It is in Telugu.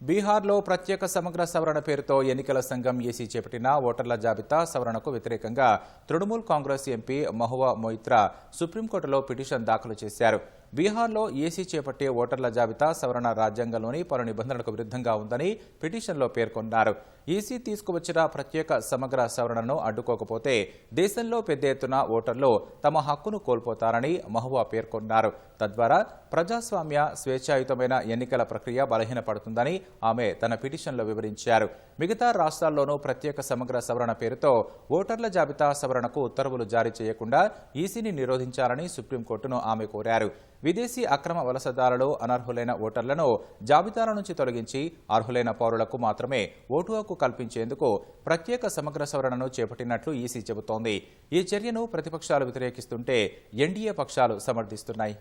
బీహార్లో ప్రత్యేక సమగ్ర సవరణ పేరుతో ఎన్నికల సంఘం ఏసీ చేపట్టిన ఓటర్ల జాబితా సవరణకు వ్యతిరేకంగా తృణమూల్ కాంగ్రెస్ ఎంపీ మహువా మొయిత్రా సుప్రీంకోర్టులో పిటిషన్ దాఖలు చేశారు. బీహార్లో ఏసీ చేపట్టే ఓటర్ల జాబితా సవరణ రాజ్యాంగంలోని పలు నిబంధనలకు విరుద్ధంగా ఉందని పిటిషన్లో పేర్కొన్నారు. ఈసీ తీసుకువచ్చిన ప్రత్యేక సమగ్ర సవరణను అడ్డుకోకపోతే దేశంలో పెద్ద ఎత్తున ఓటర్లు తమ హక్కును కోల్పోతారని మహువా పేర్కొన్నారు. తద్వారా ప్రజాస్వామ్య స్వేచ్ఛాయుతమైన ఎన్నికల ప్రక్రియ బలహీనపడుతుందని ఆమె తన పిటిషన్లో వివరించారు. మిగతా రాష్ట్రాల్లోనూ ప్రత్యేక సమగ్ర సవరణ పేరుతో ఓటర్ల జాబితా సవరణకు ఉత్తర్వులు జారీ చేయకుండా ఈసీని నిరోధించాలని సుప్రీంకోర్టును ఆమె కోరారు. విదేశీ అక్రమ వలసదారులు అనర్హులైన ఓటర్లను జాబితాల నుంచి తొలగించి అర్హులైన పౌరులకు మాత్రమే ఓటు హక్కు కల్పించేందుకు ప్రత్యేక సమగ్ర సవరణను చేపట్టినట్లు ఈసీ చెబుతోంది. ఈ చర్యను ప్రతిపక్షాలు వ్యతిరేకిస్తుంటే ఎన్డీఏ పక్షాలు సమర్థిస్తున్నాయి.